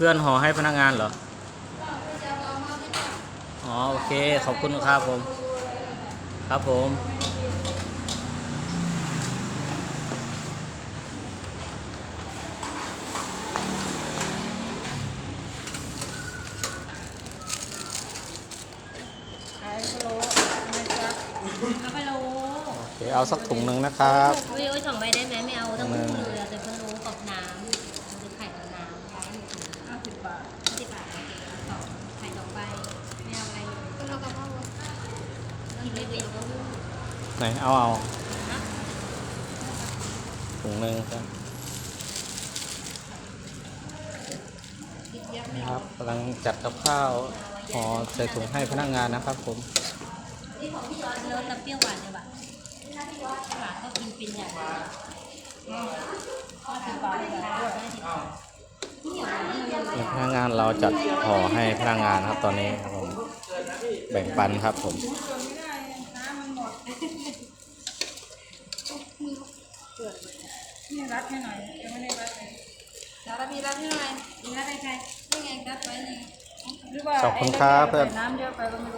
เพื่อนห่อให้พนักงานเหรอ อ๋อ โอเค ขอบคุณครับผม ครับผมขายพะโล้ไม่ครับเอาไปโลโอเคเอาสักถุงหนึ่งนะครับอุ้ยอุ้ยสองใบได้ไหมไม่เอาต้องคู่เลยเอาแต่พะโล้กับน้ำมันจะไข่กับน้ำ ห้าสิบบาท สิบบาทโอเคเอาสองไข่สองใบไม่เอาอะไรเลยก็เรากับพ่อ กินไม่เป็นก็ไหนเอาเอานะถุงหนึ่งครับกินเยอะนี่ครับกำลังจัดกับข้าวห่อใส่ถุงให้พนักงานนะครับผมรสน้ำเปรี้ยวหวานเลยว่ะหวานก็กินเป็นอย่างเดียวห้าสิบบาทแบบด้วยได้สิบบาทนี่พนักงานเราจัดห่อให้พนักงานครับตอนนี้ครับผมแบ่งปันครับผมจนไม่ได้น้ำ มันหมดเปิดเลยนี่รัดให้หน่อยยังไม่ได้รัดเลยแล้วเรามีรัดให้หน่อยมีรับไปใครนี่ไงรัดไว้นี่หรือว่าขอบคุณครับเพื่อน น้ำเยอะไปก็ไม่รู้